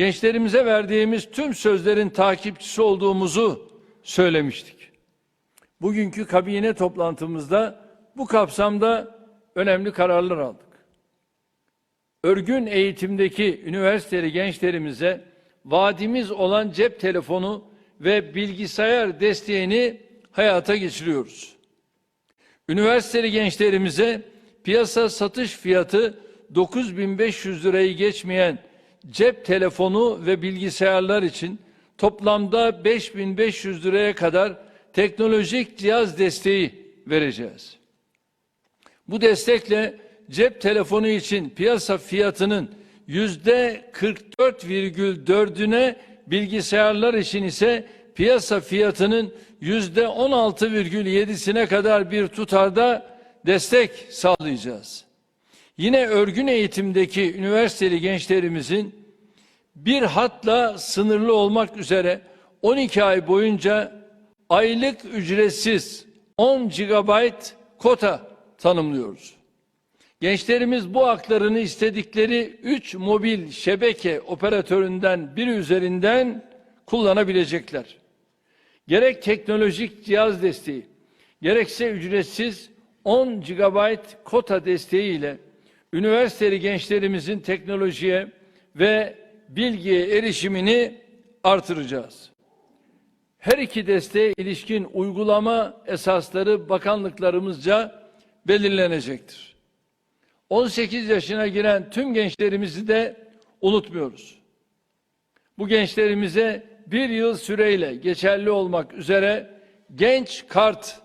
gençlerimize verdiğimiz tüm sözlerin takipçisi olduğumuzu söylemiştik. Bugünkü kabine toplantımızda bu kapsamda önemli kararlar aldık. Örgün eğitimdeki üniversiteli gençlerimize vaadimiz olan cep telefonu ve bilgisayar desteğini hayata geçiriyoruz. Üniversiteli gençlerimize piyasa satış fiyatı 9500 lirayı geçmeyen cep telefonu ve bilgisayarlar için toplamda 5500 liraya kadar teknolojik cihaz desteği vereceğiz. Bu destekle cep telefonu için piyasa fiyatının yüzde 44,4'üne bilgisayarlar için ise piyasa fiyatının yüzde 16,7'sine kadar bir tutarda destek sağlayacağız. Yine örgün eğitimdeki üniversiteli gençlerimizin bir hatla sınırlı olmak üzere 12 ay boyunca aylık ücretsiz 10 GB kota tanımlıyoruz. Gençlerimiz bu haklarını istedikleri 3 mobil şebeke operatöründen biri üzerinden kullanabilecekler. Gerek teknolojik cihaz desteği, gerekse ücretsiz 10 GB kota desteği ile üniversiteli gençlerimizin teknolojiye ve bilgiye erişimini artıracağız. Her iki desteğe ilişkin uygulama esasları bakanlıklarımızca belirlenecektir. 18 yaşına giren tüm gençlerimizi de unutmuyoruz. Bu gençlerimize bir yıl süreyle geçerli olmak üzere genç kart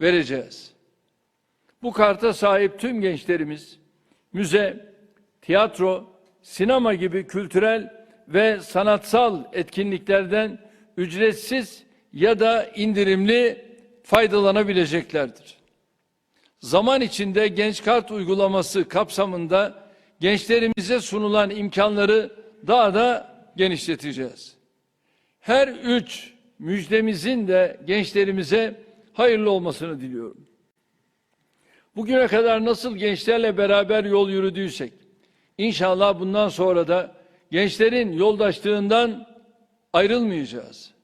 vereceğiz. Bu karta sahip tüm gençlerimiz müze, tiyatro, sinema gibi kültürel ve sanatsal etkinliklerden ücretsiz ya da indirimli faydalanabileceklerdir. Zaman içinde genç kart uygulaması kapsamında gençlerimize sunulan imkanları daha da genişleteceğiz. Her üç müjdemizin de gençlerimize hayırlı olmasını diliyorum. Bugüne kadar nasıl gençlerle beraber yol yürüdüysek, inşallah bundan sonra da gençlerin yoldaşlığından ayrılmayacağız.